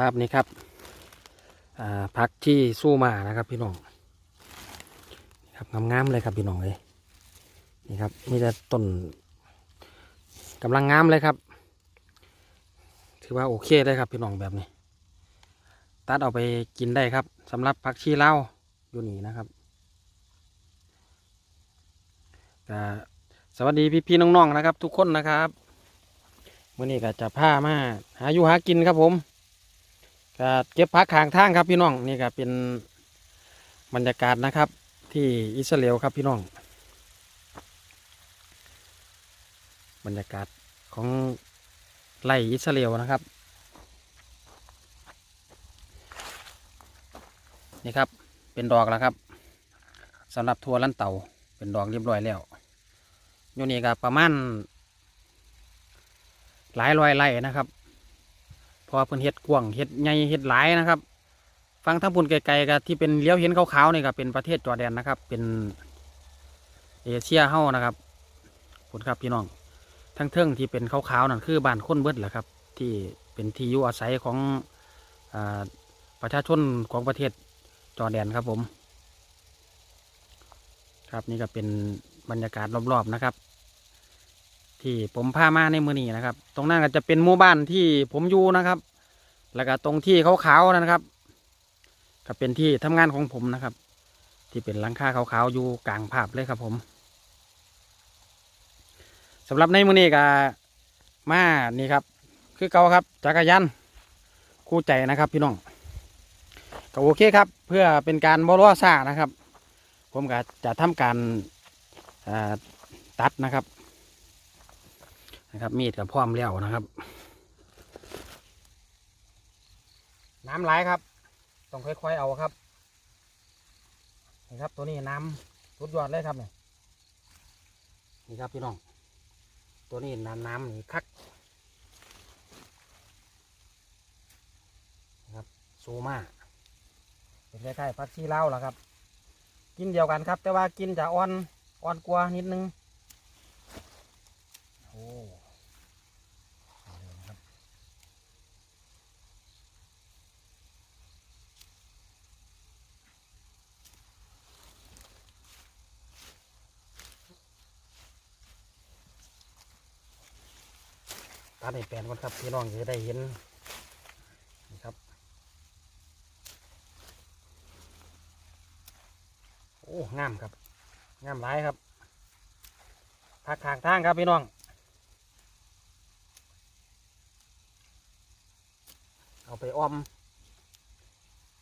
ครับนี่ครับพักที่สู้มานะครับพี่น้องนี่ครับงามๆเลยครับพี่น้องเลยนี่ครับมีแต่ต้นกำลังงามเลยครับ ถือว่าโอเคเลยครับพี่น้องแบบนี้ ตัดเอาไปกินได้ครับสำหรับผักชีเล่าอยู่นี่นะครับสวัสดีพี่ๆน้องๆนะครับ ทุกคนนะครับมื่อนี้ก็จะพามาหาอยู่หากินครับผม ก็เก็บพักข้างทางครับพี่น้องนี่ก็เป็นบรรยากาศนะครับ ที่อิสราเอลครับพี่น้อง บรรยากาศของไร่อิสราเอลนะครับนี่ครับเป็นดอกแล้วครับสำหรับทัวลั่นเต่าเป็นดอกเรียบร้อยแล้วอยู่นี่ก็ประมาณหลายร้อยไร่นะครับ พอเพิ่นเฮ็ดกวางเฮ็ดใหญ่เฮ็ดหลายนะครับ ฟังทั้งปุ่นไกลๆก็ที่เป็นเลี้ยวเห็นขาวๆนี่ก็เป็นประเทศจอร์แดนนะครับ เป็นเอเชียเฮานะครับคุณครับพี่น้อง ทั้งเทิงที่เป็นขาวๆนั่นคือบ้านคนเบิดแหละครับ ที่เป็นที่อยู่อาศัยของอาประชาชนของประเทศจอร์แดนครับผม ครับนี่ก็เป็นบรรยากาศรอบๆนะครับ ที่ผมพามาในมือนี้นะครับ ตรงนั้นก็จะเป็นหมู่บ้านที่ผมอยู่นะครับ แล้วก็ตรงที่ขาวๆนะครับ ก็เป็นที่ทำงานของผมนะครับ ที่เป็นหลังคาขาวๆอยู่กลางภาพเลยครับผมสำหรับในมือนี้ก็มานี่ครับ คือเก่าครับจักรยานคู่ใจนะครับพี่น้องก็โอเคครับ เพื่อเป็นการบรัวซ่านะครับ ผมก็จะทำการตัดนะครับ นะครับมีดกับพร้อมแล้วนะครับ น้ำไหลครับ ต้องค่อยๆเอาครับนี่ครับตัวนี้น้ำสุดยอดเลยครับเนี่ยนี่ครับพี่น้อง ตัวนี้น้ำน้ำนี่คักนะครับซูมาเป็นคล้ายๆพักชีเล้าวล่ะครับ กินเดียวกันครับ แต่ว่ากินจะอ่อนอ่อนกว่านิดนึงโอ้เอาเลยนะครับ ตัดให้แปลนก่อนครับพี่น้องจะได้เห็นนี่ครับ โอ้งามครับงามหลายครับพักทางทางครับพี่น้องเอาไปอ้อม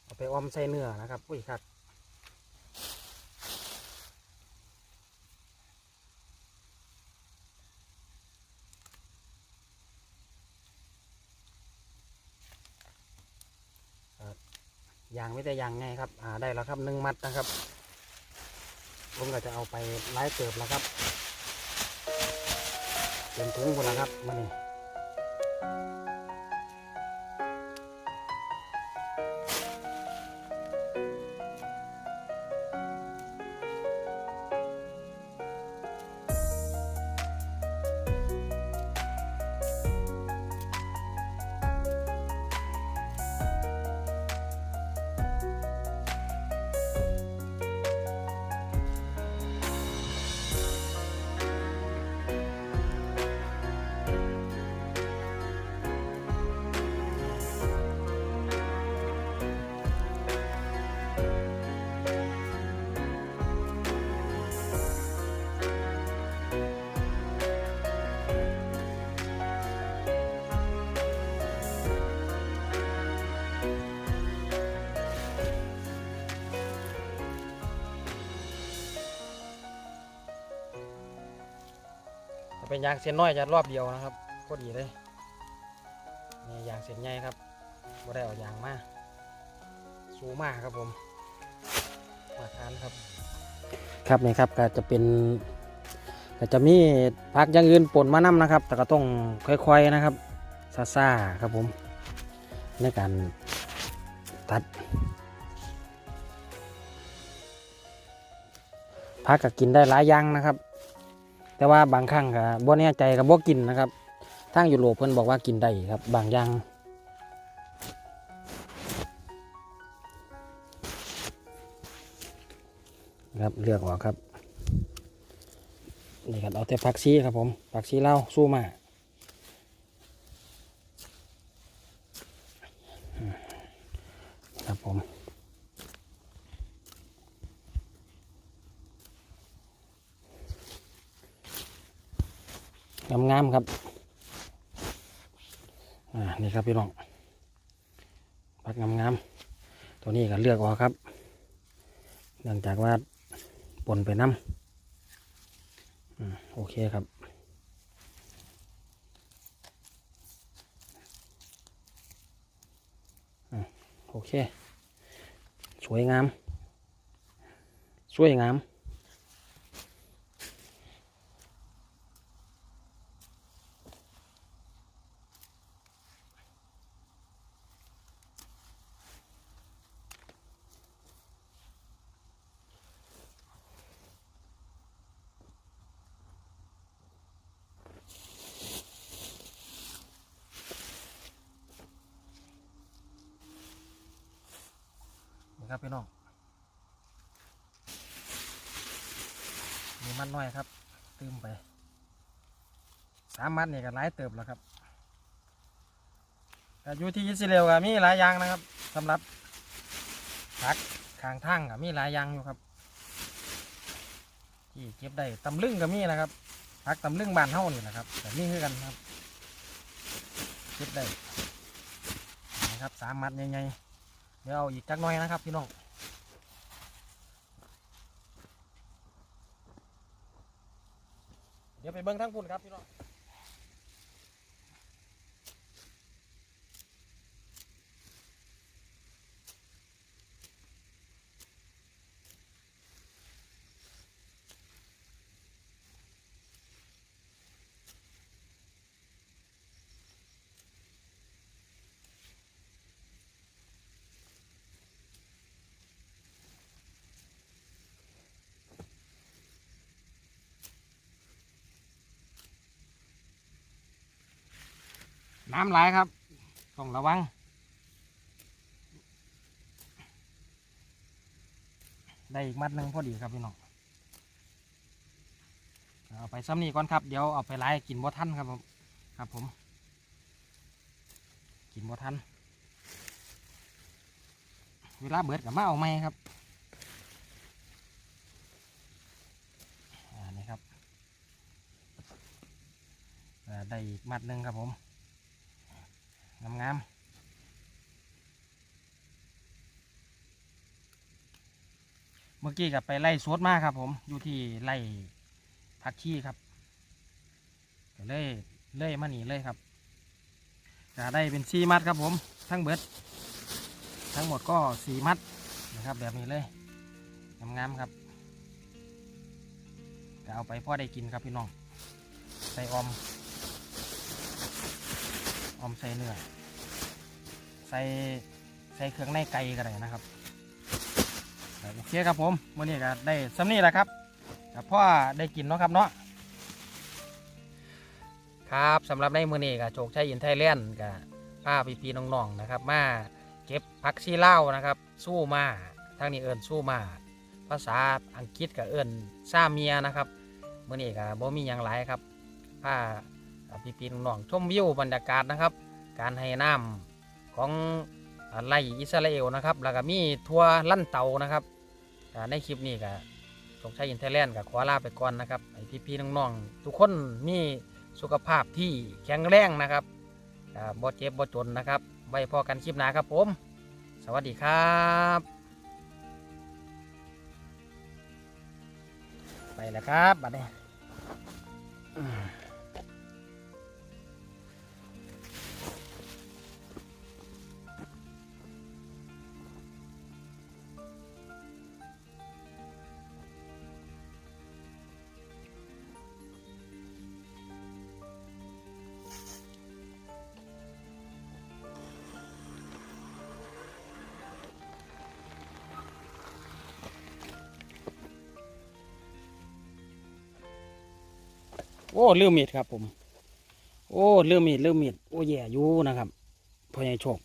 เอาไปอ้อมใส่เนื้อนะครับ อุ้ยครับ ยางไม่ได้ยางไงครับอ่าได้แล้วครับหนึ่งมัดนะครับผมก็จะเอาไปไล่เติบแล้วครับเป็นถุงหมดแล้วครับมานี่ เป็นยางเส้นน้อยจะรอบเดียวนะครับก็ดีเลยนี่ยางเส้นใหญ่ครับบ่ได้เอายางมาสูงมากครับผมมาทานครับ ครับนี่ครับก็จะเป็นก็จะมีพักอย่างอื่นปนมานํนะครับ แต่ก็ต้องค่อยๆนะครับซาๆครับผม ในการตัดพักก็กินได้หลายอย่างนะครับ แต่ว่าบางครั้งก็บ่แน่ใจกับบ่กินนะครับทางยุโรปเพิ่นบอกว่ากินได้ครับบางอย่างครับเลือกออกครับนี่ครับเอาแต่ผักชีครับผมผักชีเล่าสู้มาครับผม งามๆครับ อ่า นี่ครับพี่น้องผักงามๆ ตัวนี้ก็เลือกออกครับ เนื่องจากว่าปนไปน้ำอืมโอเคครับอืมโอเค สวยงาม สวยงาม ครับพี่น้องมีมัดน้อยครับตืมไปสามมัดนี่ก็หลายเติบแล้วครับแต่อยู่ที่อิสเอลก็มีหลายอย่างนะครับสำหรับผักขางทางก็มีหลายอย่างอยู่ครับ ที่เก็บได้ตำลึงก็มีนะครับผักตำลึงบานเท่านี่นะครับแต่มีคือกันครับเก็บได้นะครับสามมัดใหญ่ๆ เดี๋ยวเอาอีกจักหน่อยนะครับพี่น้องเดี๋ยวไปเบิ้งทั้งพุ่นครับพี่น้อง น้ำไหลครับ ต้องระวัง ได้อีกมัดหนึ่งพอดีครับพี่น้อง เอาไปซ้ำนี่ก่อนครับ เดี๋ยวเอาไปไล่กินบ่ทันครับผมครับผม กินบ่ทัน เวลาเบิดกับมาเอาไหมครับอ่านี่ครับ ได้อีกมัดหนึ่งครับผม งามงามเมื่อกี้กับไปไล่สวดมากครับ ผมอยู่ที่ไล่พักขี้ครับเลยเล่ยมาหนีเลยครับจะได้เป็นสี่มัดครับ ผม ทั้งเบิด ทั้งหมดก็สี่มัดนะครับ แบบนี้เลยงามงามๆครับจะเอาไปพ่อได้กินครับพี่น้องใส่ออม ออมใส่เนื้อ ใส่ใส่เครื่องในไก่ก็ได้นะครับโอเคครับผมมื่อนี้ก็ได้สำนี่แหละครับแต่พ่อได้กินเนาะครับเนาะครับสำหรับในมือนี้ก็โชคชัยอินไทยแลนด์กับป้าพี่พี่น้องๆนะครับ มาเก็บผักชีเล่านะครับ สู้มาทางนี้เอิญสู้มา ภาษาอังกฤษกับเอิญซาเมียนะครับมื่อนี้ก็บ่มีอย่างไรครับป้า พี่พี่น้องๆชมวิวบรรยากาศนะครับ การให้น้ำของไร่อิสราเอลนะครับ แล้วก็มีทัวร์ลั่นเตานะครับในคลิปนี้ก็สงชัยอินเทอร์แลนด์กับขอลาไปก่อนนะครับให้พี่พี่น้องๆทุกคนมีสุขภาพที่แข็งแรงนะครับบ่เจ็บบ่จนนะครับไว้พอกันคลิปหน้าครับผม สวัสดีครับ ไปแล้วครับบัดนี้ อ้ลืมมีดครับผม โอ้ลืมมีดลืมมีดโอ้แย่อยู่นะครับพ่อใหญ่โชค